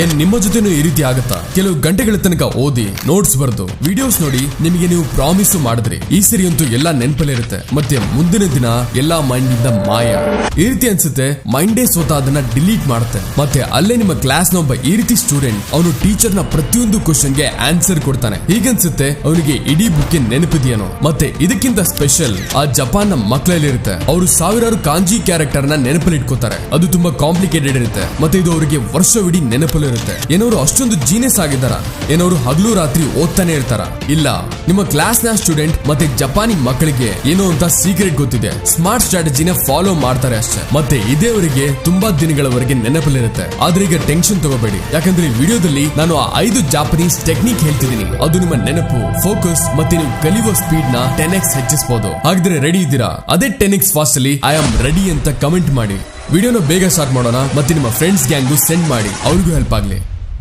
ಏನ್ ನಿಮ್ಮ ಜೊತೆನೂ ಈ ರೀತಿ ಆಗತ್ತಾ? ಕೆಲವು ಗಂಟೆಗಳ ತನಕ ಓದಿ ನೋಟ್ಸ್ ಬರೆದು ವಿಡಿಯೋಸ್ ನೋಡಿ ನಿಮಗೆ ನೀವು ಪ್ರಾಮಿಸ್ ಮಾಡಿದ್ರಿ ಈ ಸರಿ ಅಂತೂ ಎಲ್ಲಾ ನೆನಪಲ್ಲಿರುತ್ತೆ ಮತ್ತೆ ಮುಂದಿನ ದಿನ ಎಲ್ಲಾ ಮೈಂಡ್ ಇಂದ ಮಾಯ. ಈ ರೀತಿ ಅನ್ಸುತ್ತೆ ಮೈಂಡೇ ಸ್ವತಃ ಅದನ್ನ ಡಿಲೀಟ್ ಮಾಡುತ್ತೆ. ಮತ್ತೆ ಅಲ್ಲೇ ನಿಮ್ಮ ಕ್ಲಾಸ್ನ ಒಬ್ಬ ಈ ರೀತಿ ಸ್ಟೂಡೆಂಟ್ ಅವನು ಟೀಚರ್ನ ಪ್ರತಿಯೊಂದು ಕ್ವಶನ್ಗೆ ಆನ್ಸರ್ ಕೊಡ್ತಾನೆ. ಹೀಗನ್ಸುತ್ತೆ, ಅವನಿಗೆ ಇಡೀ ಬುಕ್ ನೆನಪಿದೆಯೇನೋ. ಮತ್ತೆ ಇದಕ್ಕಿಂತ ಸ್ಪೆಷಲ್ ಆ ಜಪಾನ್ನ ಮಕ್ಕಳಲ್ಲಿರುತ್ತೆ ಅವರು ಸಾವಿರಾರು ಕಾಂಜಿ ಕ್ಯಾರೆಕ್ಟರ್ನ ನೆನಪಲ್ಲಿ ಇಟ್ಕೋತಾರೆ. ಅದು ತುಂಬಾ ಕಾಂಪ್ಲಿಕೇಟೆಡ್ ಇರುತ್ತೆ. ಮತ್ತೆ ಇದು ಅವರಿಗೆ ವರ್ಷವಿಡೀ ನೆನಪಲ್ಲಿರುತ್ತೆ ಏನವರು ಅಷ್ಟೊಂದು ಜೀನಿಯಸ್ ಆಗಿದ್ದಾರ? ಏನವರು ಹಗಲು ರಾತ್ರಿ ಓದ್ತಾನೆ ಇರ್ತಾರ? ಇಲ್ಲ. ನಿಮ್ಮ ಕ್ಲಾಸ್ನ ಸ್ಟೂಡೆಂಟ್ ಮತ್ತೆ ಜಪಾನಿ ಮಕ್ಕಳಿಗೆ ಏನೋ ಅಂತ ಸೀಕ್ರೆಟ್ ಗೊತ್ತಿದೆ. ಸ್ಮಾರ್ಟ್ ಸ್ಟ್ರಾಟಜಿನ ಫಾಲೋ ಮಾಡ್ತಾರೆ ಅಷ್ಟೇ. ಮತ್ತೆ ಇದೇವರಿಗೆ ತುಂಬಾ ದಿನಗಳವರೆಗೆ ನೆನಪಲ್ಲಿರುತ್ತೆ. ಆದ್ರೆ ಈಗ ಟೆನ್ಷನ್ ತಗೋಬೇಡಿ. ಯಾಕಂದ್ರೆ ವಿಡಿಯೋದಲ್ಲಿ ನಾನು ಆ ಐದು ಜಾಪನೀಸ್ ಟೆಕ್ನಿಕ್ ಹೇಳ್ತಿದ್ದೀನಿ. ಅದು ನಿಮ್ಮ ನೆನಪು ಫೋಕಸ್ ಮತ್ತೆ ನೀವು ಕಲಿಯುವ ಸ್ಪೀಡ್ನ ಟೆನ್ ಎಕ್ಸ್ ಹೆಚ್ಚಿಸಬಹುದು ಹಾಗಿದ್ರೆ ರೆಡಿ ಇದ್ದೀರಾ? ಅದೇ ಟೆನ್ ಎಕ್ಸ್ ಫಾಸ್ಟ್ ಅಲ್ಲಿ ಐ ಆಮ್ ರೆಡಿ ಅಂತ ಕಮೆಂಟ್ ಮಾಡಿ. ವಿಡಿಯೋನ ಬೇಗ ಸ್ಟಾರ್ಟ್ ಮಾಡೋಣ ಮತ್ತೆ ನಿಮ್ಮ ಫ್ರೆಂಡ್ಸ್ ಗ್ಯಾಂಗು ಸೆಂಡ್ ಮಾಡಿ. ಅವ್ರಿಗೂ ಹೆಲ್ಪ್ ಆಗಲಿ.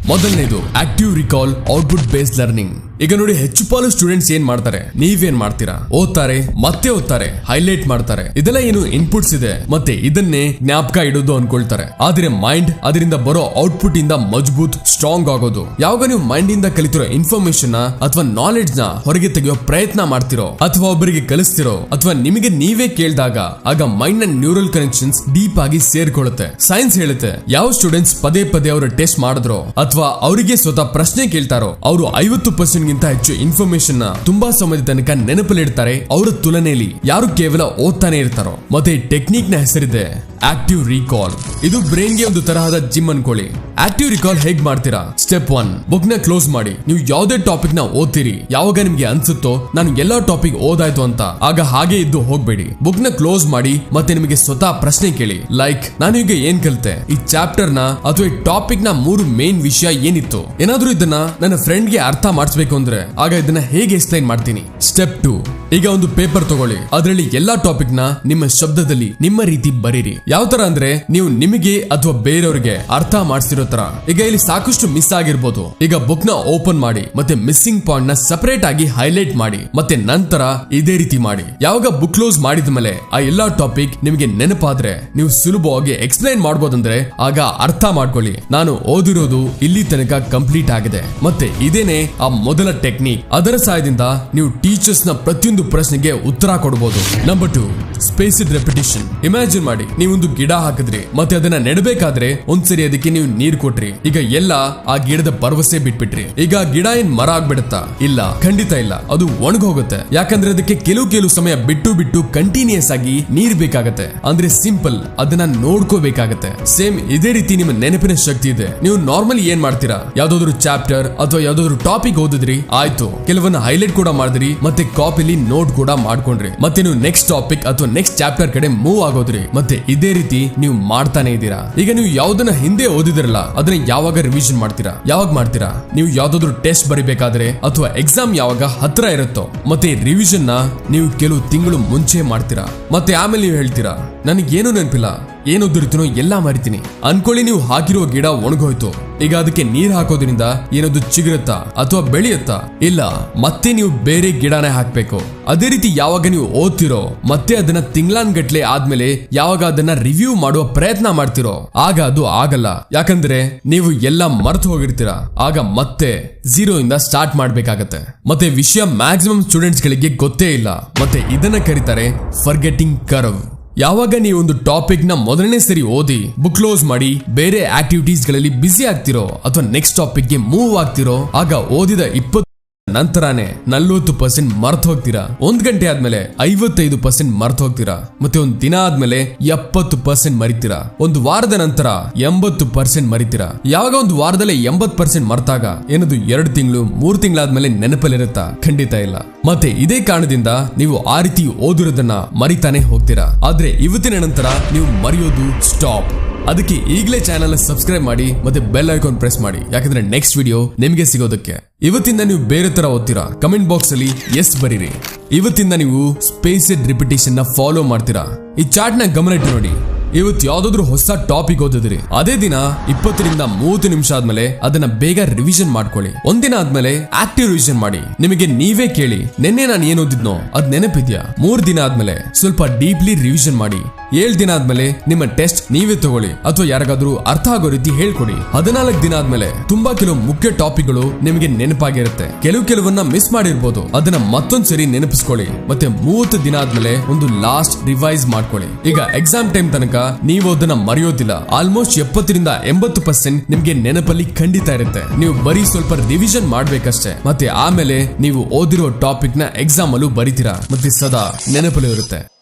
ಮೊದಲನೇದು active recall output based learning ಈಗ ನೋಡಿ ಹೆಚ್ಚು ಪಾಲು ಸ್ಟೂಡೆಂಟ್ಸ್ ಏನ್ ಮಾಡ್ತಾರೆ? ನೀವೇನ್ ಮಾಡ್ತೀರಾ? ಓದ್ತಾರೆ, ಮತ್ತೆ ಓದ್ತಾರೆ ಹೈಲೈಟ್ ಮಾಡ್ತಾರೆ. ಇದೆಲ್ಲ ಏನು ಇನ್ಪುಟ್ಸ್ ಇದೆ. ಮತ್ತೆ ಇದನ್ನೇ ಜ್ಞಾಪಕ ಇಡೋದು ಅನ್ಕೊಳ್ತಾರೆ. ಆದ್ರೆ ಮೈಂಡ್ ಅದರಿಂದ ಬರೋ ಔಟ್ಪುಟ್ ಇಂದ ಮಜಬೂತ್ ಸ್ಟ್ರಾಂಗ್ ಆಗೋದು. ಯಾವಾಗ ನೀವು ಮೈಂಡ್ ಇಂದ ಕಲಿತಿರೋ ಇನ್ಫಾರ್ಮೇಶನ್ ಅಥವಾ ನಾಲೆಡ್ಜ್ನ ಹೊರಗೆ ತೆಗೆಯೋ ಪ್ರಯತ್ನ ಮಾಡ್ತಿರೋ, ಅಥವಾ ಒಬ್ಬರಿಗೆ ಕಲಿಸ್ತಿರೋ, ಅಥವಾ ನಿಮಗೆ ನೀವೇ ಕೇಳಿದಾಗ, ಆಗ ಮೈಂಡ್ನ ನ್ಯೂರಲ್ ಕನೆಕ್ಷನ್ಸ್ ಡೀಪ್ ಆಗಿ ಸೇರ್ಕೊಳ್ಳುತ್ತೆ. ಸೈನ್ಸ್ ಹೇಳುತ್ತೆ, ಯಾವ ಸ್ಟೂಡೆಂಟ್ಸ್ ಪದೇ ಪದೇ ಅವರು ಟೆಸ್ಟ್ ಮಾಡಿದ್ರೋ, ಅಥವಾ ಅವರಿಗೆ ಸ್ವತಃ ಪ್ರಶ್ನೆ ಕೇಳ್ತಾರೋ, ಅವರು ಐವತ್ತು ಪರ್ಸೆಂಟ್ ಗಿಂತ ಹೆಚ್ಚು ಇನ್ಫಾರ್ಮೇಶನ್ನ ತುಂಬಾ ಸಮಯದ ತನಕ ನೆನಪಲ್ಲಿಡ್ತಾರೆ ಅವರ ತುಲನೆಯಲ್ಲಿ ಯಾರು ಕೇವಲ ಓದ್ತಾನೆ ಇರ್ತಾರೋ. ಮತ್ತೆ ಟೆಕ್ನಿಕ್ನ ಹೆಸರಿದೆ ಆಕ್ಟಿವ್ ರೀಕಾಲ್ ಇದು ಬ್ರೈನ್ಗೆ ಒಂದು ತರಹದ ಜಿಮ್ ಅನ್ಕೊಳ್ಳಿ. ಆಕ್ಟಿವ್ ರಿಕಾಲ್ ಹೇಗ್ ಮಾಡ್ತೀರಾ? ಸ್ಟೆಪ್ ಒನ್ ಬುಕ್ನ ಕ್ಲೋಸ್ ಮಾಡಿ. ನೀವು ಯಾವುದೇ ಟಾಪಿಕ್ನ ಓದ್ತೀರಿ, ಯಾವಾಗ ನಿಮ್ಗೆ ಅನ್ಸುತ್ತೋ, ನಾನು ಎಲ್ಲಾ ಟಾಪಿಕ್ ಓದಾಯ್ತು ಅಂತ. ಆಗ ಹಾಗೆ ಇದ್ದು ಹೋಗ್ಬೇಡಿ. ಬುಕ್ನ ಕ್ಲೋಸ್ ಮಾಡಿ, ಮತ್ತೆ ನಿಮಗೆ ಸ್ವತಃ ಪ್ರಶ್ನೆ ಕೇಳಿ. ಲೈಕ್ ನಾನು ಈಗ ಏನ್ ಕಲಿತೆ? ಈ ಚಾಪ್ಟರ್ನ, ಅಥವಾ ಈ ಟಾಪಿಕ್ನ ಮೂರು ಮೇನ್ ವಿಷಯ ಏನಿತ್ತು? ಏನಾದ್ರೂ ಇದನ್ನ ನನ್ನ ಫ್ರೆಂಡ್ಗೆ ಅರ್ಥ ಮಾಡಿಸ್ಬೇಕು ಅಂದ್ರೆ ಆಗ ಇದನ್ನ ಹೇಗೆ ಎಕ್ಸ್ಪ್ಲೈನ್ ಮಾಡ್ತೀನಿ? ಸ್ಟೆಪ್ ಟು ಈಗ ಒಂದು ಪೇಪರ್ ತಗೊಳ್ಳಿ. ಅದರಲ್ಲಿ ಎಲ್ಲಾ ಟಾಪಿಕ್ನ ನಿಮ್ಮ ಶಬ್ದದಲ್ಲಿ ನಿಮ್ಮ ರೀತಿ ಬರೀರಿ. ಯಾವ ತರ ಅಂದ್ರೆ ನೀವು ನಿಮಗೆ ಅಥವಾ ಬೇರೆಯವರಿಗೆ ಅರ್ಥ ಮಾಡಿಸಿರೋ ತರ. ಈಗ ಇಲ್ಲಿ ಸಾಕಷ್ಟು ಮಿಸ್ ಆಗಿರ್ಬೋದು. ಈಗ ಬುಕ್ನ ಓಪನ್ ಮಾಡಿ, ಮತ್ತೆ ಮಿಸ್ಸಿಂಗ್ ಪಾಯಿಂಟ್ನ ಸಪರೇಟ್ ಆಗಿ ಹೈಲೈಟ್ ಮಾಡಿ, ಮತ್ತೆ ನಂತರ ಇದೇ ರೀತಿ ಮಾಡಿ. ಯಾವಾಗ ಬುಕ್ ಕ್ಲೋಸ್ ಮಾಡಿದ ಮೇಲೆ ಆ ಎಲ್ಲಾ ಟಾಪಿಕ್ ನಿಮಗೆ ನೆನಪಾದ್ರೆ ನೀವು ಸುಲಭವಾಗಿ ಎಕ್ಸ್ಪ್ಲೈನ್ ಮಾಡ್ಬೋದಂದ್ರೆ ಆಗ ಅರ್ಥ ಮಾಡ್ಕೊಳ್ಳಿ. ನಾನು ಓದಿರೋದು ಇಲ್ಲಿ ತನಕ ಕಂಪ್ಲೀಟ್ ಆಗಿದೆ. ಮತ್ತೆ ಇದೇನೆ ಆ ಮೊದಲ ಟೆಕ್ನಿಕ್ ಅದರ ಸಹಾಯದಿಂದ ನೀವು ಟೀಚರ್ಸ್ನ ಪ್ರತಿಯೊಂದು ಪ್ರಶ್ನೆಗೆ ಉತ್ತರ ಕೊಡಬಹುದು number two spaced repetition imagine ಮಾಡಿ, ನೀವೊಂದು ಗಿಡ ಹಾಕಿದ್ರಿ, ಮತ್ತೆ ಅದನ್ನ ನೆಡಬೇಕಾದ್ರೆ ಒಂದ್ಸರಿ ಅದಕ್ಕೆ ನೀವು ನೀರ್ ಕೊಟ್ರಿ. ಈಗ ಎಲ್ಲ ಆ ಗಿಡದ ಭರವಸೆ ಬಿಟ್ಬಿಟ್ರಿ. ಈಗ ಗಿಡ ಏನ್ ಮರ ಆಗ್ಬಿಡುತ್ತಾ? ಇಲ್ಲ, ಖಂಡಿತ ಇಲ್ಲ. ಅದು ಒಣಗೋಗುತ್ತೆ. ಯಾಕಂದ್ರೆ ಅದಕ್ಕೆ ಕೆಲವು ಕೆಲವು ಸಮಯ ಬಿಟ್ಟು ಬಿಟ್ಟು ಕಂಟಿನ್ಯೂಸ್ ಆಗಿ ನೀರ್ ಬೇಕಾಗತ್ತೆ. ಅಂದ್ರೆ ಸಿಂಪಲ್ ಅದನ್ನ ನೋಡ್ಕೋಬೇಕಾಗತ್ತೆ. ಸೇಮ್ ಇದೇ ರೀತಿ ನಿಮ್ಮ ನೆನಪಿನ ಶಕ್ತಿ ಇದೆ. ನೀವು ನಾರ್ಮಲಿ ಏನ್ ಮಾಡ್ತೀರಾ? ಯಾವ್ದಾದ್ರು ಚಾಪ್ಟರ್ ಅಥವಾ ಯಾವ್ದಾದ್ರು ಟಾಪಿಕ್ ಓದಿದ್ರಿ, ಆಯ್ತು. ಕೆಲವನ್ನ ಹೈಲೈಟ್ ಕೂಡ ಮಾಡಿದ್ರಿ, ಮತ್ತೆ ಕಾಪಿಲಿ ನೋಟ್ ಕೂಡ ಮಾಡ್ಕೊಂಡ್ರಿ. ಮತ್ತೆ ನೀವು ನೆಕ್ಸ್ಟ್ ಟಾಪಿಕ್ ಅಥವಾ ನೆಕ್ಸ್ಟ್ ಚಾಪ್ಟರ್ ಕಡೆ ಮೂವ್ ಆಗೋದ್ರಿ. ಮತ್ತೆ ಇದೇ ರೀತಿ ನೀವು ಮಾಡ್ತಾನೆ ಇದ್ದೀರಾ. ಈಗ ನೀವು ಯಾವ್ದನ್ನ ಹಿಂದೆ ಓದಿದಿರಲ್ಲ, ಅದನ್ನ ಯಾವಾಗ ರಿವಿಷನ್ ಮಾಡ್ತೀರಾ? ಯಾವಾಗ ಮಾಡ್ತೀರಾ? ನೀವು ಯಾವ್ದಾದ್ರು ಟೆಸ್ಟ್ ಬರಿಬೇಕಾದ್ರೆ ಅಥವಾ ಎಕ್ಸಾಮ್ ಯಾವಾಗ ಹತ್ರ ಇರುತ್ತೋ, ಮತ್ತೆ ರಿವಿಷನ್ನ ನೀವು ಕೆಲವು ತಿಂಗಳು ಮುಂಚೆ ಮಾಡ್ತೀರಾ? ಮತ್ತೆ ಆಮೇಲೆ ನೀವು ಹೇಳ್ತೀರಾ, ನನಗೇನು ನೆನಪಿಲ್ಲ, ಏನು ದುರಿತನೋ ಎಲ್ಲ ಮರಿತೀನಿ. ಅನ್ಕೊಳ್ಳಿ, ನೀವು ಹಾಕಿರುವ ಗಿಡ ಒಣಗೋಯ್ತು. ಈಗ ಅದಕ್ಕೆ ನೀರ್ ಹಾಕೋದ್ರಿಂದ ಏನದು ಚಿಗುರುತ್ತಾ ಅಥವಾ ಬೆಳೆಯುತ್ತಾ? ಇಲ್ಲ, ಮತ್ತೆ ನೀವು ಬೇರೆ ಗಿಡನೇ ಹಾಕ್ಬೇಕು. ಅದೇ ರೀತಿ ಯಾವಾಗ ನೀವು ಓದ್ತಿರೋ, ಮತ್ತೆ ಅದನ್ನ ತಿಂಗ್ಳಾನ್ಗಟ್ಲೆ ಆದ್ಮೇಲೆ ಯಾವಾಗ ಅದನ್ನ ರಿವ್ಯೂ ಮಾಡುವ ಪ್ರಯತ್ನ ಮಾಡ್ತಿರೋ, ಆಗ ಅದು ಆಗಲ್ಲ. ಯಾಕಂದ್ರೆ ನೀವು ಎಲ್ಲ ಮರೆತು ಹೋಗಿರ್ತೀರಾ. ಆಗ ಮತ್ತೆ ಝೀರೋ ಇಂದ ಸ್ಟಾರ್ಟ್ ಮಾಡ್ಬೇಕಾಗತ್ತೆ. ಮತ್ತೆ ವಿಷಯ ಮ್ಯಾಕ್ಸಿಮಮ್ ಸ್ಟೂಡೆಂಟ್ಸ್ ಗಳಿಗೆ ಗೊತ್ತೇ ಇಲ್ಲ. ಮತ್ತೆ ಇದನ್ನ ಕರೀತಾರೆ ಫರ್ಗೆಟಿಂಗ್ ಕರ್ವ್ ಯಾವಾಗ ನೀವು ಒಂದು ಟಾಪಿಕ್ನ ಮೊದಲನೇ ಸರಿ ಓದಿ ಬುಕ್ ಕ್ಲೋಸ್ ಮಾಡಿ, ಬೇರೆ ಆಕ್ಟಿವಿಟೀಸ್ಗಳಲ್ಲಿ ಬ್ಯುಸಿ ಆಗ್ತಿರೋ ಅಥವಾ ನೆಕ್ಸ್ಟ್ ಟಾಪಿಕ್ಗೆ ಮೂವ್ ಆಗ್ತಿರೋ, ಆಗ ಓದಿದ ಇಪ್ಪತ್ತು ನಂತರನೇ ನಲ್ವತ್ತು ಪರ್ಸೆಂಟ್ ಮರ್ತ್ ಹೋಗ್ತೀರಾ? ಒಂದ್ ಗಂಟೆ ಆದ್ಮೇಲೆ ಐವತ್ತೈದು ಪರ್ಸೆಂಟ್ ಮರ್ತ ಹೋಗ್ತೀರಾ? ಮತ್ತೆ ಒಂದ್ ದಿನ ಆದ್ಮೇಲೆ ಎಪ್ಪತ್ತು ಪರ್ಸೆಂಟ್ ಮರಿತೀರಾ? ಒಂದು ವಾರದ ನಂತರ ಎಂಬತ್ತು ಪರ್ಸೆಂಟ್ ಮರಿತೀರಾ? ಯಾವಾಗ ಒಂದು ವಾರದಲ್ಲಿ ಎಂಬತ್ ಪರ್ಸೆಂಟ್ ಮರ್ತಾಗ? ಏನದು ಎರಡು ತಿಂಗಳು, ಮೂರ್ ತಿಂಗಳಾದ್ಮೇಲೆ ನೆನಪಲ್ಲಿರುತ್ತಾ? ಖಂಡಿತ ಇಲ್ಲ. ಮತ್ತೆ ಇದೇ ಕಾರಣದಿಂದ ನೀವು ಆ ರೀತಿ ಓದಿರೋದನ್ನ ಮರಿತಾನೆ ಹೋಗ್ತೀರಾ? ಆದ್ರೆ ಇವತ್ತಿನ ನಂತರ ನೀವು ಮರೆಯೋದು ಸ್ಟಾಪ್ ಅದಕ್ಕೆ ಈಗಲೇ ಚಾನಲ್ ಸಬ್ಸ್ಕ್ರೈಬ್ ಮಾಡಿ ಮತ್ತೆ ಬೆಲ್ ಐಕಾನ್ ಪ್ರೆಸ್ ಮಾಡಿ. ಯಾಕಂದ್ರೆ ನೆಕ್ಸ್ಟ್ ವಿಡಿಯೋ ನಿಮಗೆ ಸಿಗೋದಕ್ಕೆ. ಇವತ್ತಿಂದ ನೀವು ಬೇರೆ ತರ ಓದ್ತೀರಾ? ಕಮೆಂಟ್ ಬಾಕ್ಸ್ ಅಲ್ಲಿ ಎಸ್ ಬರೀರಿ. ಇವತ್ತಿಂದ ನೀವು ಸ್ಪೇಸ್ ರಿಪಿಟೇಷನ್ನ ಫಾಲೋ ಮಾಡ್ತೀರಾ? ಈ ಚಾರ್ಟ್ನ ಗಮನ ಇಟ್ಟು ನೋಡಿ. ಇವತ್ತು ಯಾವ್ದಾದ್ರು ಹೊಸ ಟಾಪಿಕ್ ಓದಿದ್ರಿ. ಅದೇ ದಿನ ಇಪ್ಪತ್ತರಿಂದ ಮೂವತ್ತು ನಿಮಿಷ ಆದ್ಮೇಲೆ ಅದನ್ನ ಬೇಗ ರಿವಿಷನ್ ಮಾಡ್ಕೊಳ್ಳಿ. ಒಂದಿನ ಆದ್ಮೇಲೆ ಆಕ್ಟಿವ್ ರಿವಿಷನ್ ಮಾಡಿ. ನಿಮಗೆ ನೀವೇ ಕೇಳಿ, ನಿನ್ನೆ ನಾನು ಏನ್ ಓದಿದ್ನೋ ಅದ್ ನೆನಪಿದ್ಯಾ? ಮೂರ್ ದಿನ ಆದ್ಮೇಲೆ ಸ್ವಲ್ಪ ಡೀಪ್ಲಿ ರಿವಿಷನ್ ಮಾಡಿ. ಏಳ್ ದಿನ ಆದ್ಮೇಲೆ ನಿಮ್ಮ ಟೆಸ್ಟ್ ನೀವೇ ತಗೊಳ್ಳಿ. ಅಥವಾ ಯಾರಿಗಾದ್ರೂ ಅರ್ಥ ಆಗೋ ರೀತಿ ಹೇಳ್ಕೊಡಿ. ಹದಿನಾಲ್ಕು ದಿನ ಆದ್ಮೇಲೆ ತುಂಬಾ ಕೆಲವು ಮುಖ್ಯ ಟಾಪಿಕ್ಗಳು ನಿಮಗೆ ನೆನಪಾಗಿರುತ್ತೆ. ಕೆಲವು ಕೆಲವನ್ನ ಮಿಸ್ ಮಾಡಿರ್ಬೋದು. ಅದನ್ನ ಮತ್ತೊಂದ್ ಸರಿ ನೆನಪಿಸ್ಕೊಳ್ಳಿ. ಮತ್ತೆ ಮೂವತ್ತು ದಿನ ಆದ್ಮೇಲೆ ಒಂದು ಲಾಸ್ಟ್ ರಿವೈಸ್ ಮಾಡ್ಕೊಳ್ಳಿ. ಈಗ ಎಕ್ಸಾಮ್ ಟೈಮ್ ತನಕ ನೀವು ಅದನ್ನ ಮರೆಯೋದಿಲ್ಲ. ಆಲ್ಮೋಸ್ಟ್ ಎಪ್ಪತ್ತರಿಂದ ಎಂಬತ್ತು ಪರ್ಸೆಂಟ್ ನಿಮ್ಗೆ ನೆನಪಲ್ಲಿ ಖಂಡಿತ ಇರುತ್ತೆ. ನೀವು ಬರೀ ಸ್ವಲ್ಪ ರಿವಿಷನ್ ಮಾಡ್ಬೇಕಷ್ಟೇ. ಮತ್ತೆ ಆಮೇಲೆ ನೀವು ಓದಿರೋ ಟಾಪಿಕ್ನ ಎಕ್ಸಾಮ್ ಅಲ್ಲೂ ಬರಿತೀರಾ. ಮತ್ತೆ ಸದಾ ನೆನಪಲ್ಲಿ ಇರುತ್ತೆ.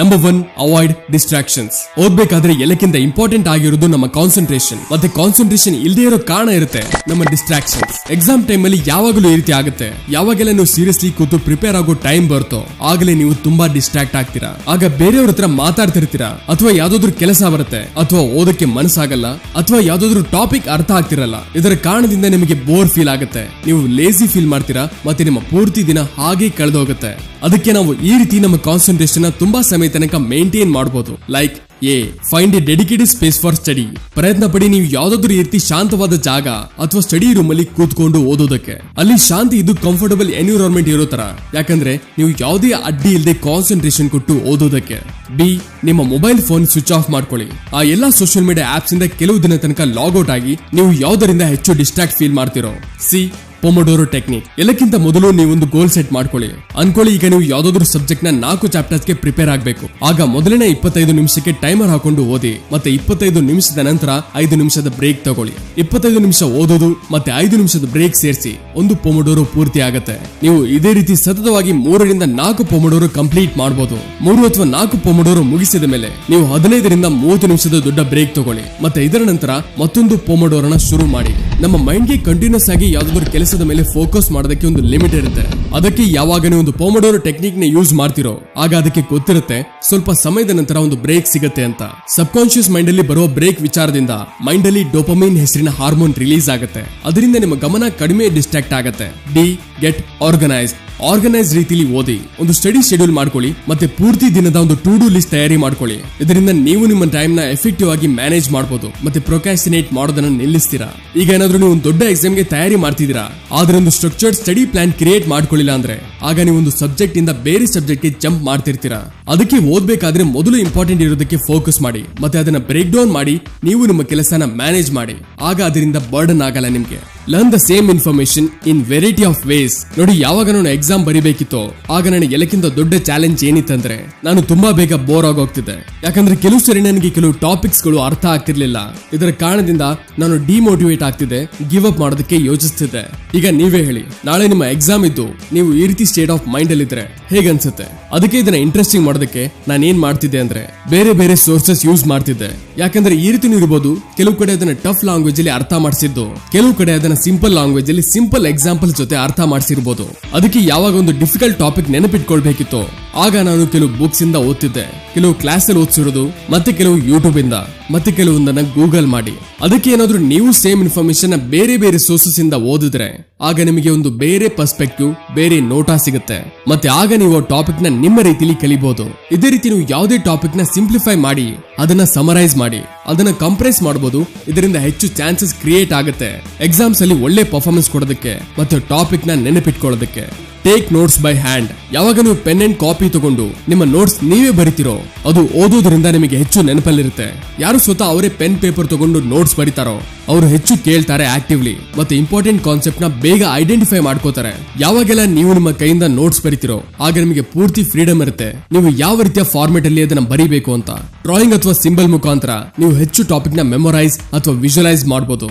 ನಂಬರ್ ಒನ್ ಅವಾಯ್ಡ್ ಡಿಸ್ಟ್ರಾಕ್ಷನ್ಸ್ ಓದ್ಬೇಕಾದ್ರೆ ಎಲ್ಲಕ್ಕಿಂತ ಇಂಪಾರ್ಟೆಂಟ್ ಆಗಿರೋದು ನಮ್ಮ ಕಾನ್ಸಂಟ್ರೇಷನ್ ಮತ್ತೆ ಕಾನ್ಸಂಟ್ರೇಷನ್ ಇಲ್ಲದೆ ಇರೋ ಕಾರಣ ಇರುತ್ತೆ ನಮ್ಮ ಡಿಸ್ಟ್ರಾಕ್ಷನ್ ಎಕ್ಸಾಮ್ ಟೈಮ್ ಅಲ್ಲಿ ಯಾವಾಗಲೂ ಈ ರೀತಿ ಆಗುತ್ತೆ. ಯಾವಾಗೆಲ್ಲ ನೀವು ಸೀರಿಯಸ್ಲಿ ಕೂತು ಪ್ರಿಪೇರ್ ಆಗೋ ಟೈಮ್ ಬರ್ತೋ ಆಗಲೇ ನೀವು ತುಂಬಾ ಡಿಸ್ಟ್ರಾಕ್ಟ್ ಆಗ್ತೀರಾ. ಆಗ ಬೇರೆಯವ್ರ ಹತ್ರ ಮಾತಾಡ್ತಿರ್ತೀರಾ? ಅಥವಾ ಯಾವ್ದಾದ್ರು ಕೆಲಸ ಬರುತ್ತೆ, ಅಥವಾ ಓದಕ್ಕೆ ಮನಸ್ಸಾಗಲ್ಲ, ಅಥವಾ ಯಾವ್ದಾದ್ರು ಟಾಪಿಕ್ ಅರ್ಥ ಆಗ್ತಿರಲ್ಲ. ಇದರ ಕಾರಣದಿಂದ ನಿಮಗೆ ಬೋರ್ ಫೀಲ್ ಆಗುತ್ತೆ. ನೀವು ಲೇಸಿ ಫೀಲ್ ಮಾಡ್ತೀರಾ, ಮತ್ತೆ ನಿಮ್ಮ ಪೂರ್ತಿ ದಿನ ಹಾಗೆ ಕಳೆದೋಗುತ್ತೆ. ಅದಕ್ಕೆ ನಾವು ಈ ರೀತಿ ನಮ್ಮ ಕಾನ್ಸಂಟ್ರೇಷನ್ ತುಂಬಾ ಸಮಯ ತನಕ ಮೇಂಟೈನ್ ಮಾಡಬಹುದು like, A find a dedicated space for study ಪ್ರಯತ್ನ ಪಡಿ ನೀವು ಯಾವ್ದಾದ್ರು ರೀತಿ ಶಾಂತವಾದ ಜಾಗ ಅಥವಾ ಸ್ಟಡಿ ರೂಮ್ ಅಲ್ಲಿ ಕೂತ್ಕೊಂಡು ಓದೋದಕ್ಕೆ. ಅಲ್ಲಿ ಶಾಂತಿ ಇದು ಕಂಫರ್ಟಬಲ್ ಎನ್ವಿರಾನ್ಮೆಂಟ್ ಇರೋ ತರ. ಯಾಕಂದ್ರೆ ನೀವು ಯಾವುದೇ ಅಡ್ಡಿ ಇಲ್ಲದೆ ಕಾನ್ಸಂಟ್ರೇಷನ್ ಕೊಟ್ಟು ಓದೋದಕ್ಕೆ. ಬಿ, ನಿಮ್ಮ ಮೊಬೈಲ್ ಫೋನ್ ಸ್ವಿಚ್ ಆಫ್ ಮಾಡ್ಕೊಳ್ಳಿ. ಆ ಎಲ್ಲಾ ಸೋಷಿಯಲ್ ಮೀಡಿಯಾ ಆಪ್ಸ್ ಇಂದ ಕೆಲವು ದಿನ ತನಕ ಲಾಗ್ಔಟ್ ಆಗಿ ನೀವು ಯಾವ್ದರಿಂದ ಹೆಚ್ಚು ಡಿಸ್ಟ್ರಾಕ್ಟ್ ಫೀಲ್ ಮಾಡ್ತಿರೋ. C pomodoro technique. ಎಲ್ಲಕ್ಕಿಂತ ಮೊದಲು ನೀವು ಒಂದು ಗೋಲ್ ಸೆಟ್ ಮಾಡ್ಕೊಳ್ಳಿ. ಅನ್ಕೊಳ್ಳಿ, ಈಗ ನೀವು ಯಾವ್ದಾದ್ರು ಸಬ್ಜೆಕ್ಟ್ನ ನಾಲ್ಕು ಚಾಪ್ಟರ್ಸ್ಗೆ ಪ್ರಿಪೇರ್ ಆಗಬೇಕು. ಆಗ ಮೊದಲನೇ ಇಪ್ಪತ್ತೈದು ನಿಮಿಷಕ್ಕೆ ಟೈಮರ್ ಹಾಕೊಂಡು ಓದಿ, ಮತ್ತೆ ಇಪ್ಪತ್ತೈದು ನಿಮಿಷದ ನಂತರ ಐದು ನಿಮಿಷದ ಬ್ರೇಕ್ ತಗೊಳ್ಳಿ. ಇಪ್ಪತ್ತೈದು ನಿಮಿಷ ಓದೋದು, ಮತ್ತೆ ಐದು ನಿಮಿಷದ ಬ್ರೇಕ್ ಸೇರಿಸಿ, ಒಂದು ಪೊಮೊಡೋರು ಪೂರ್ತಿ ಆಗತ್ತೆ. ನೀವು ಇದೇ ರೀತಿ ಸತತವಾಗಿ ಮೂರರಿಂದ ನಾಲ್ಕು ಪೊಮೊಡೋರು ಕಂಪ್ಲೀಟ್ ಮಾಡಬಹುದು ಮೂರು ಅಥವಾ ನಾಲ್ಕು ಪೊಮೊಡೋರು ಮುಗಿಸಿದ ಮೇಲೆ ನೀವು ಹದಿನೈದರಿಂದ ಮೂವತ್ತು ನಿಮಿಷದ ದೊಡ್ಡ ಬ್ರೇಕ್ ತಗೊಳ್ಳಿ. ಮತ್ತೆ ಇದರ ನಂತರ ಮತ್ತೊಂದು ಪೊಮೊಡೋರನ ಶುರು ಮಾಡಿ. ನಮ್ಮ ಮೈಂಡ್ಗೆ ಕಂಟಿನ್ಯೂಸ್ ಆಗಿ ಯಾವ್ದಾದ್ರು ಕೆಲಸದ ಮೇಲೆ ಫೋಕಸ್ ಮಾಡೋದಕ್ಕೆ ಒಂದು ಲಿಮಿಟ್ ಇರುತ್ತೆ. ಅದಕ್ಕೆ ಯಾವಾಗ ಒಂದು ಪೋಮಡೋರ್ ಟೆಕ್ನಿಕ್ನ ಯೂಸ್ ಮಾಡ್ತಿರೋ, ಆಗ ಅದಕ್ಕೆ ಗೊತ್ತಿರುತ್ತೆ ಸ್ವಲ್ಪ ಸಮಯದ ನಂತರ ಒಂದು ಬ್ರೇಕ್ ಸಿಗುತ್ತೆ ಅಂತ. ಸಬ್ ಕಾನ್ಶಿಯಸ್ ಮೈಂಡ್ ಅಲ್ಲಿ ಬರುವ ಬ್ರೇಕ್ ವಿಚಾರದಿಂದ ಮೈಂಡ್ ಅಲ್ಲಿ ಡೋಪಮೈನ್ ಹೆಸರಿನ ಹಾರ್ಮೋನ್ ರಿಲೀಸ್ ಆಗುತ್ತೆ. ಅದರಿಂದ ನಿಮ್ಮ ಗಮನ ಕಡಿಮೆ ಡಿಸ್ಟ್ರಾಕ್ಟ್ ಆಗುತ್ತೆ. ಡಿ ಗೆಟ್ ಆರ್ಗನೈಸ್ ಆರ್ಗನೈಸ್ ರೀತಿಲಿ ಓದಿ. ಒಂದು ಸ್ಟಡಿ ಶೆಡ್ಯೂಲ್ ಮಾಡ್ಕೊಳ್ಳಿ, ಮತ್ತೆ ಪೂರ್ತಿ ದಿನದ ಒಂದು ಟು ಡೂ ಲಿಸ್ಟ್ ತಯಾರಿ ಮಾಡ್ಕೊಳ್ಳಿ. ಇದರಿಂದ ನೀವು ನಿಮ್ಮ ಟೈಮ್ನ ಎಫೆಕ್ಟಿವ್ ಆಗಿ ಮ್ಯಾನೇಜ್ ಮಾಡಬಹುದು ಮತ್ತೆ ಪ್ರೊಕ್ಯಾಸಿನೇಟ್ ಮಾಡೋದನ್ನ ನಿಲ್ಲಿಸ್ತೀರಾ? ಈಗ ಏನಾದ್ರೂ ನೀವು ಒಂದು ದೊಡ್ಡ ಎಕ್ಸಾಮ್ಗೆ ತಯಾರಿ ಮಾಡ್ತಿದ್ದೀರಾ? ಆದ್ರೆ ಒಂದು ಸ್ಟ್ರಕ್ಚರ್ಡ್ ಸ್ಟಡಿ ಪ್ಲಾನ್ ಕ್ರಿಯೇಟ್ ಮಾಡ್ಕೊಳ್ಳಿಲ್ಲ ಅಂದ್ರೆ, ಆಗ ನೀವು ಒಂದು ಸಬ್ಜೆಕ್ಟ್ ಇಂದ ಬೇರೆ ಸಬ್ಜೆಕ್ಟ್ಗೆ ಜಂಪ್ ಮಾಡ್ತಿರ್ತೀರಾ? ಅದಕ್ಕೆ ಓದ್ಬೇಕಾದ್ರೆ ಮೊದಲು ಇಂಪಾರ್ಟೆಂಟ್ ಇರೋದಕ್ಕೆ ಫೋಕಸ್ ಮಾಡಿ, ಮತ್ತೆ ಅದನ್ನ ಬ್ರೇಕ್ ಡೌನ್ ಮಾಡಿ, ನೀವು ನಿಮ್ಮ ಕೆಲಸನ ಮ್ಯಾನೇಜ್ ಮಾಡಿ. ಆಗ ಅದರಿಂದ ಬರ್ಡನ್ ಆಗಲ್ಲ ನಿಮ್ಗೆ. Learn the same information in variety of ways ನೋಡಿ, ಯಾವಾಗ ನಾನು ಎಕ್ಸಾಮ್ ಬರಿಬೇಕಿತ್ತೋ, ಆಗ ನನಗೆ ಎಲ್ಲಕ್ಕಿಂತ ದೊಡ್ಡ ಚಾಲೆಂಜ್ ಏನಿತ್ತಂದ್ರೆ ನಾನು ತುಂಬಾ ಬೇಗ ಬೋರ್ ಆಗೋಗ್ತಿದ್ದೆ. ಯಾಕಂದ್ರೆ ಕೆಲವು ಸರಿ ನನಗೆ ಕೆಲವು ಟಾಪಿಕ್ಸ್ಗಳು ಅರ್ಥ ಆಗ್ತಿರ್ಲಿಲ್ಲ. ಇದರ ಕಾರಣದಿಂದ ನಾನು ಡಿಮೋಟಿವೇಟ್ ಆಗ್ತಿದ್ದೆ ಗಿವ್ ಅಪ್ ಮಾಡೋದಕ್ಕೆ ಯೋಚಿಸ್ತಿದ್ದೆ. ಈಗ ನೀವೇ ಹೇಳಿ, ನಾಳೆ ನಿಮ್ಮ ಎಕ್ಸಾಮ್ ಇದ್ದು, ನೀವು ಈ ರೀತಿ ಸ್ಟೇಟ್ ಆಫ್ ಮೈಂಡ್ ಅಲ್ಲಿ ಇದ್ರೆ ಹೇಗನ್ಸುತ್ತೆ ಅದಕ್ಕೆ ಇದನ್ನ ಇಂಟ್ರೆಸ್ಟಿಂಗ್ ಮಾಡೋದಕ್ಕೆ ನಾನು ಏನ್ ಮಾಡ್ತಿದ್ದೆ ಅಂದ್ರೆ, ಬೇರೆ ಬೇರೆ ಸೋರ್ಸಸ್ ಯೂಸ್ ಮಾಡ್ತಿದ್ದೆ. ಯಾಕಂದ್ರೆ ಈ ರೀತಿ ಇರ್ಬೋದು ಕೆಲವು ಕಡೆ ಅದನ್ನ ಟಫ್ ಲ್ಯಾಂಗ್ವೇಜ್ ಅಲ್ಲಿ ಅರ್ಥ ಮಾಡಿಸಿದ್ದು, ಕೆಲವು ಕಡೆ ಅದನ್ನ ಸಿಂಪಲ್ ಲ್ಯಾಂಗ್ವೇಜ್ ಅಲ್ಲಿ ಸಿಂಪಲ್ ಎಕ್ಸಾಂಪಲ್ ಜೊತೆ ಅರ್ಥ ಮಾಡಿಸಿರ್ಬೋದು. ಅದಕ್ಕೆ ಯಾವಾಗ ಒಂದು ಡಿಫಿಕಲ್ಟ್ ಟಾಪಿಕ್ ನೆನಪಿಟ್ಕೊಳ್ಬೇಕಿತ್ತು. ಆಗ ನಾನು ಕೆಲವು ಬುಕ್ಸ್ ಇಂದ ಓದ್ತಿದ್ದೆ. ಕೆಲವು ಕ್ಲಾಸ್ ಅಲ್ಲಿ ಓದಿಸಿರೋದು, ಮತ್ತೆ ಕೆಲವು ಯೂಟ್ಯೂಬ್ ಇಂದ, ಮತ್ತೆ ಕೆಲವೊಂದನ್ನ ಗೂಗಲ್ ಮಾಡಿ. ಅದಕ್ಕೆ ಏನಾದ್ರೂ ನೀವು ಸೇಮ್ ಇನ್ಫಾರ್ಮೇಶನ್ ಬೇರೆ ಬೇರೆ ಸೋರ್ಸಸ್ ಇಂದ ಓದಿದ್ರೆ, ಆಗ ನಿಮಗೆ ಒಂದು ಬೇರೆ ಪರ್ಸ್ಪೆಕ್ಟಿವ್ ಬೇರೆ ನೋಟ ಸಿಗುತ್ತೆ. ಮತ್ತೆ ಆಗ ನೀವು ಟಾಪಿಕ್ನ ನಿಮ್ಮ ರೀತಿಲಿ ಕಲಿಬಹುದು ಇದೇ ರೀತಿ ನೀವು ಯಾವುದೇ ಟಾಪಿಕ್ನ ಸಿಂಪ್ಲಿಫೈ ಮಾಡಿ, ಅದನ್ನ ಸಮರೈಸ್ ಮಾಡಿ, ಅದನ್ನ ಕಂಪ್ರೈಸ್ ಮಾಡಬಹುದು ಇದರಿಂದ ಹೆಚ್ಚು ಚಾನ್ಸಸ್ ಕ್ರಿಯೇಟ್ ಆಗುತ್ತೆ. ಎಕ್ಸಾಮ್ಸ್ ಅಲ್ಲಿ ಒಳ್ಳೆ ಪರ್ಫಾರ್ಮೆನ್ಸ್ ಕೊಡೋದಕ್ಕೆ, ಮತ್ತೆ ಟಾಪಿಕ್ನ ನೆನಪಿಟ್ಕೊಳ್ಳೋದಕ್ಕೆ. ಟೇಕ್ ನೋಟ್ಸ್ ಬೈ ಹ್ಯಾಂಡ್ ಯಾವಾಗ ನೀವು ಪೆನ್ ಅಂಡ್ ಕಾಪಿ ತಗೊಂಡು ನಿಮ್ಮ ನೋಟ್ಸ್ ನೀವೇ ಬರಿತೀರೋ. ಅದು ಓದೋದ್ರಿಂದ ನಿಮಗೆ ಹೆಚ್ಚು ನೆನಪಲ್ಲಿರುತ್ತೆ. ಯಾರು ಸ್ವತಃ ಅವರೇ ಪೆನ್ ಪೇಪರ್ ತಗೊಂಡು ನೋಟ್ಸ್ ಬರೀತಾರೋ, ಅವರು ಹೆಚ್ಚು ಕೇಳ್ತಾರೆ ಆಕ್ಟಿವ್ಲಿ ಮತ್ತೆ ಇಂಪಾರ್ಟೆಂಟ್ ಕಾನ್ಸೆಪ್ಟ್ನ ಬೇಗ ಐಡೆಂಟಿಫೈ ಮಾಡ್ಕೋತಾರೆ. ಯಾವಾಗೆಲ್ಲ ನೀವು ನಿಮ್ಮ ಕೈಯಿಂದ ನೋಟ್ಸ್ ಬರಿತೀರೋ, ಆಗ ನಿಮಗೆ ಪೂರ್ತಿ ಫ್ರೀಡಮ್ ಇರುತ್ತೆ. ನೀವು ಯಾವ ರೀತಿಯ ಫಾರ್ಮೆಟ್ ಅಲ್ಲಿ ಅದನ್ನ ಬರಿಬೇಕು ಅಂತ. ಡ್ರಾಯಿಂಗ್ ಅಥವಾ ಸಿಂಬಲ್ ಮುಖಾಂತರ ನೀವು ಹೆಚ್ಚು ಟಾಪಿಕ್ನ ಮೆಮೊರೈಸ್ ಅಥವಾ ವಿಜುವಲೈಸ್ ಮಾಡಬಹುದು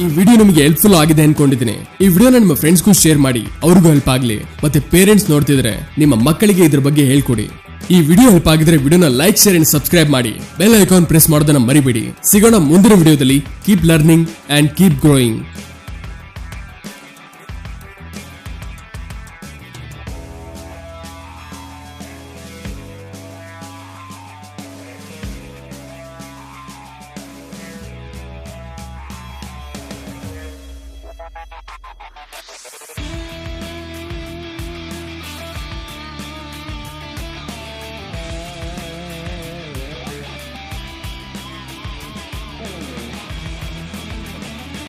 ಈ ವಿಡಿಯೋ ನಿಮಗೆ ಹೆಲ್ಪ್ಫುಲ್ ಆಗಿದೆ ಅನ್ಕೊಂಡಿದ್ದೀನಿ. ಈ ವಿಡಿಯೋನ ನಿಮ್ಮ ಫ್ರೆಂಡ್ಸ್ಗೂ ಶೇರ್ ಮಾಡಿ, ಅವ್ರಿಗೂ ಹೆಲ್ಪ್ ಆಗಲಿ. ಮತ್ತೆ ಪೇರೆಂಟ್ಸ್ ನೋಡ್ತಿದ್ರೆ ನಿಮ್ಮ ಮಕ್ಕಳಿಗೆ ಇದ್ರ ಬಗ್ಗೆ ಹೇಳ್ಕೊಡಿ. ಈ ವಿಡಿಯೋ ಹೆಲ್ಪ್ ಆಗಿದ್ರೆ ವಿಡಿಯೋನ ಲೈಕ್ ಶೇರ್ ಅಂಡ್ ಸಬ್ಸ್ಕ್ರೈಬ್ ಮಾಡಿ. ಬೆಲ್ ಐಕಾನ್ ಪ್ರೆಸ್ ಮಾಡೋದನ್ನ ಮರಿಬೇಡಿ. ಸಿಗೋಣ ಮುಂದಿನ ವಿಡಿಯೋದಲ್ಲಿ. Keep learning and keep growing